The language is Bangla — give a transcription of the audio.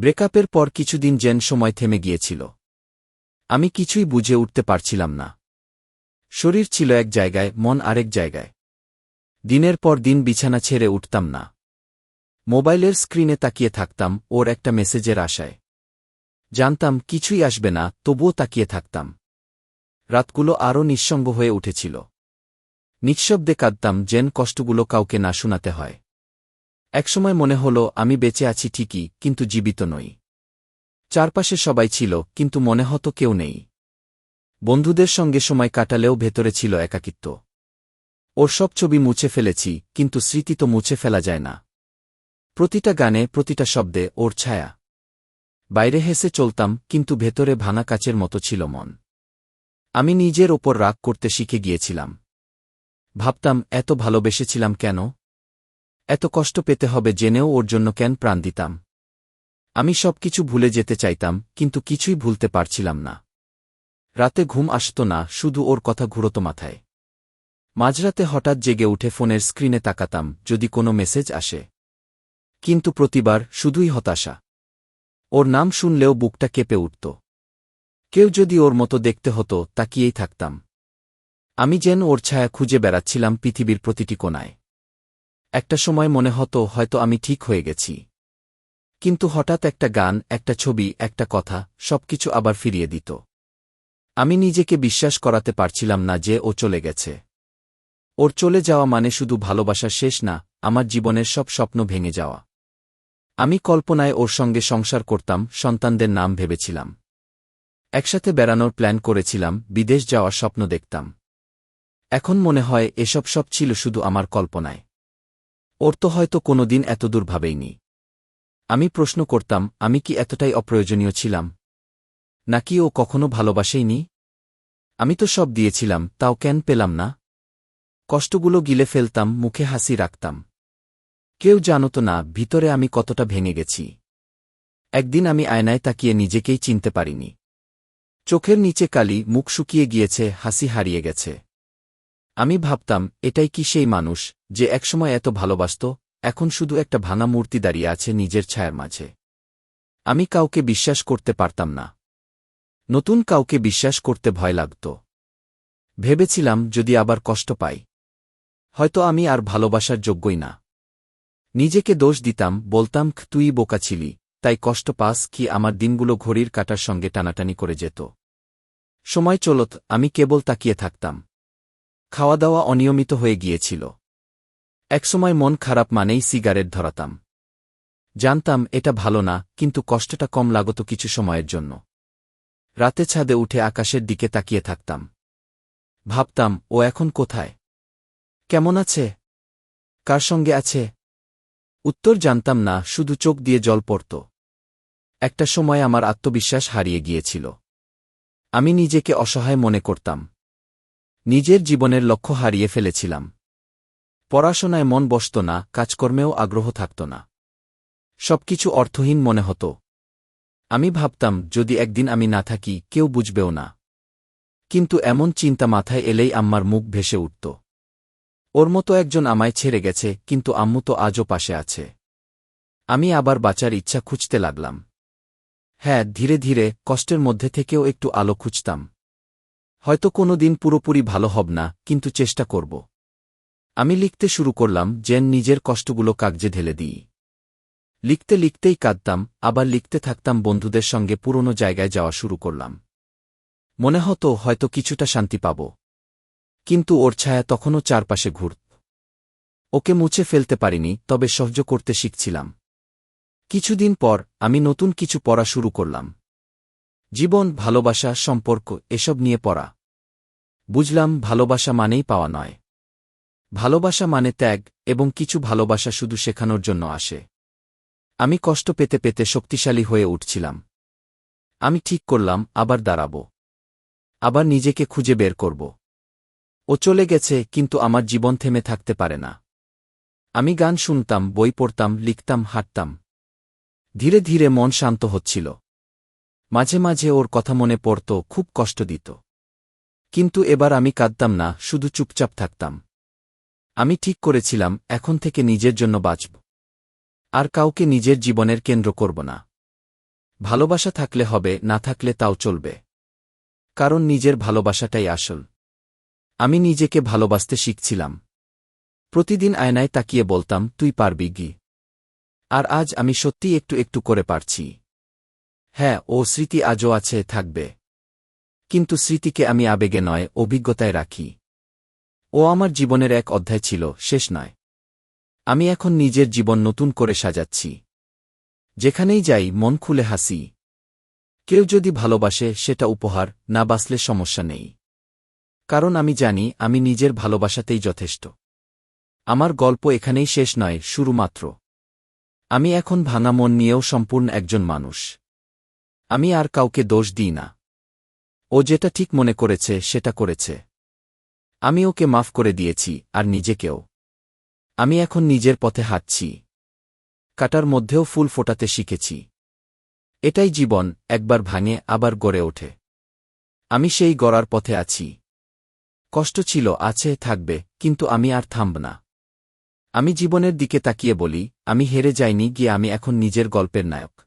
ব্রেকআপের পর কিছুদিন জেন সময় থেমে গিয়েছিল। আমি কিছুই বুঝে উঠতে পারছিলাম না। শরীর ছিল এক জায়গায়, মন আরেক জায়গায়। দিনের পর দিন বিছানা ছেড়ে উঠতাম না। মোবাইলের স্ক্রিনে তাকিয়ে থাকতাম, ওর একটা মেসেজের আশায়। জানতাম, কিছুই আসবে না, তবুও তাকিয়ে থাকতাম। রাতগুলো আরও নিঃসঙ্গ হয়ে উঠেছিল। নিঃশব্দে কাঁদতাম, জেন কষ্টগুলো কাউকে না শোনাতে হয়। একসময় মনে হল, আমি বেঁচে আছি ঠিকই, কিন্তু জীবিত নই। চারপাশে সবাই ছিল, কিন্তু মনে হতো কেউ নেই। বন্ধুদের সঙ্গে সময় কাটালেও ভেতরে ছিল একাকিত্ব। ওর সব ছবি মুছে ফেলেছি, কিন্তু স্মৃতি তো মুছে ফেলা যায় না। প্রতিটা গানে, প্রতিটা শব্দে ওর ছায়া। বাইরে হেসে চলতাম, কিন্তু ভেতরে ভাঙা কাচের মতো ছিল মন। আমি নিজের ওপর রাগ করতে শিখে গিয়েছিলাম। ভাবতাম, এত ভালোবেসেছিলাম কেন? এত কষ্ট পেতে হবে জেনেও ওর জন্য কেন প্রাণ দিতাম। আমি সবকিছু ভুলে যেতে চাইতাম, কিন্তু কিছুই ভুলতে পারছিলাম না। রাতে ঘুম আসত না, শুধু ওর কথা ঘুরত মাথায়। মাঝরাতে হঠাৎ জেগে উঠে ফোনের স্ক্রিনে তাকাতাম, যদি কোনো মেসেজ আসে। কিন্তু প্রতিবার শুধুই হতাশা। ওর নাম শুনলেও বুকটা কেঁপে উঠত। কেউ যদি ওর মতো দেখতে হতো, তাকিয়েই থাকতাম। আমি যেন ওর ছায়া খুঁজে বেড়াচ্ছিলাম পৃথিবীর প্রতিটি কোনায় একটা সময় মনে হতো হয়তো আমি ঠিক হয়ে গেছি। কিন্তু হঠাৎ একটা গান, একটা ছবি, একটা কথা, সবকিছু আবার ফিরিয়ে দিত। আমি নিজেকে বিশ্বাস করাতে পারছিলাম না যে ও চলে গেছে। ওর চলে যাওয়া মানে শুধু ভালোবাসা শেষ না, আমার জীবনের সব স্বপ্ন ভেঙে যাওয়া। আমি কল্পনায় ওর সঙ্গে সংসার করতাম, সন্তানদের নাম ভেবেছিলাম। একসাথে বেড়ানোর প্ল্যান করেছিলাম, বিদেশ যাওয়ার স্বপ্ন দেখতাম। এখন মনে হয় এসব সব ছিল শুধু আমার কল্পনায়। ওর তো হয়তো কোনোদিন এতদূর ভাবেইনি। আমি প্রশ্ন করতাম, আমি কি এতটাই অপ্রয়োজনীয় ছিলাম? নাকি ও কখনো ভালোবাসেইনি? আমি তো সব দিয়েছিলাম, তাও কেন পেলাম না? কষ্টগুলো গিলে ফেলতাম, মুখে হাসি রাখতাম। কেউ জানত না, ভিতরে আমি কতটা ভেঙে গেছি। একদিন আমি আয়নায় তাকিয়ে নিজেকেই চিনতে পারিনি। চোখের নিচে কালি, মুখ শুকিয়ে গিয়েছে, হাসি হারিয়ে গেছে। আমি ভাবতাম, এটাই কি সেই মানুষ, যে একসময় এত ভালোবাসত, এখন শুধু একটা ভাঙা মূর্তি দাঁড়িয়ে আছে নিজের ছায়ার মাঝে। আমি কাউকে বিশ্বাস করতে পারতাম না। নতুন কাউকে বিশ্বাস করতে ভয় লাগত। ভেবেছিলাম, যদি আবার কষ্ট পাই। হয়তো আমি আর ভালোবাসার যোগ্যই না। নিজেকে দোষ দিতাম, বলতাম তুই বোকা ছিলি, তাই কষ্ট পাস, কি আমার দিনগুলো ঘড়ির কাটার সঙ্গে টানাটানি করে যেত। সময় চলত, আমি কেবল তাকিয়ে থাকতাম। খাওয়া দাওয়া অনিয়মিত হয়ে গিয়েছিল। একসময় মন খারাপ মানেই সিগারেট ধরাতাম। জানতাম, এটা ভালো না, কিন্তু কষ্টটা কম লাগত কিছু সময়ের জন্য। রাতে ছাদে উঠে আকাশের দিকে তাকিয়ে থাকতাম। ভাবতাম, ও এখন কোথায়? কেমন আছে? কার সঙ্গে আছে? উত্তর জানতাম না, শুধু চোখ দিয়ে জল পড়ত। একটা সময় আমার আত্মবিশ্বাস হারিয়ে গিয়েছিল। আমি নিজেকে অসহায় মনে করতাম। নিজের জীবনের লক্ষ্য হারিয়ে ফেলেছিলাম। পড়াশোনায় মন বসত না, কাজকর্মেও আগ্রহ থাকত না। সবকিছু অর্থহীন মনে হতো। আমি ভাবতাম, যদি একদিন আমি না থাকি, কেউ বুঝবেও না। কিন্তু এমন চিন্তা মাথায় এলেই আম্মার মুখ ভেসে উঠত। ওর মতো একজন আমায় ছেড়ে গেছে, কিন্তু আম্মু তো আজও পাশে আছে। আমি আবার বাঁচার ইচ্ছা খুঁজতে লাগলাম। হ্যাঁ ধীরে ধীরে কষ্টের মধ্যে থেকেও একটু আলো খুঁজতাম। হয়তো কোনো দিন পুরোপুরি ভালো হব না, কিন্তু চেষ্টা করব। আমি লিখতে শুরু করলাম, যেন নিজের কষ্টগুলো কাগজে ঢেলে দিই। লিখতে লিখতেই কাঁদতাম, আবার লিখতে থাকতাম বন্ধুদের সঙ্গে পুরনো জায়গায় যাওয়া শুরু করলাম। মনে হতো হয়তো কিছুটা শান্তি পাব। কিন্তু ওর ছায়া তখনও চারপাশে ঘুরত ওকে মুছে ফেলতে পারিনি, তবে সহ্য করতে শিখছিলাম। কিছুদিন পর আমি নতুন কিছু পড়া শুরু করলাম। জীবন, ভালোবাসা, সম্পর্ক, এসব নিয়ে পড়া। বুঝলাম, ভালোবাসা মানেই পাওয়া নয়। ভালোবাসা মানে ত্যাগ, এবং কিছু ভালোবাসা শুধু শেখানোর জন্য আসে। আমি কষ্ট পেতে পেতে শক্তিশালী হয়ে উঠছিলাম। আমি ঠিক করলাম, আবার দাঁড়াব। আবার নিজেকে খুঁজে বের করব। ও চলে গেছে, কিন্তু আমার জীবন থেমে থাকতে পারে না। আমি গান শুনতাম, বই পড়তাম, লিখতাম, হাঁটতাম। ধীরে ধীরে মন শান্ত হচ্ছিল। মাঝে মাঝে ওর কথা মনে পড়ত, খুব কষ্ট দিত। কিন্তু এবার আমি কাঁদতাম না, শুধু চুপচাপ থাকতাম। আমি ঠিক করেছিলাম, এখন থেকে নিজের জন্য বাঁচব। আর কাউকে নিজের জীবনের কেন্দ্র করব না। ভালোবাসা থাকলে হবে, না থাকলে তাও চলবে। কারণ নিজের ভালোবাসাটাই আসল। আমি নিজেকে ভালোবাসতে শিখছিলাম। প্রতিদিন আয়নায় তাকিয়ে বলতাম, তুই পারবি, গি। আর আজ আমি সত্যি একটু একটু করে পারছি। হ্যাঁ ও স্মৃতি আজও আছে, থাকবে। কিন্তু স্মৃতিকে আমি আবেগে নয়, অভিজ্ঞতায় রাখি। ও আমার জীবনের এক অধ্যায় ছিল, শেষ নয়। আমি এখন নিজের জীবন নতুন করে সাজাচ্ছি। যেখানেই যাই, মন খুলে হাসি। কেউ যদি ভালোবাসে, সেটা উপহার, না বাসলে সমস্যা নেই। কারণ আমি জানি, আমি নিজের ভালোবাসাতেই যথেষ্ট। আমার গল্প এখানেই শেষ নয় শুরুমাত্র আমি এখন ভাঙা মন নিয়েও সম্পূর্ণ একজন মানুষ। আমি আর কাউকে দোষ দিই না। ও যেটা ঠিক মনে করেছে, সেটা করেছে। আমি ওকে মাফ করে দিয়েছি, আর নিজেকেও। আমি এখন নিজের পথে হাঁটছি। কাটার মধ্যেও ফুল ফোটাতে শিখেছি। এটাই জীবন, একবার ভাঙে, আবার গড়ে ওঠে। আমি সেই গড়ার পথে আছি। কষ্ট ছিল, আছে, থাকবে, কিন্তু আমি আর থামব না। আমি জীবনের দিকে তাকিয়ে বলি, আমি হেরে যাইনি, গিয়ে আমি এখন নিজের গল্পের নায়ক।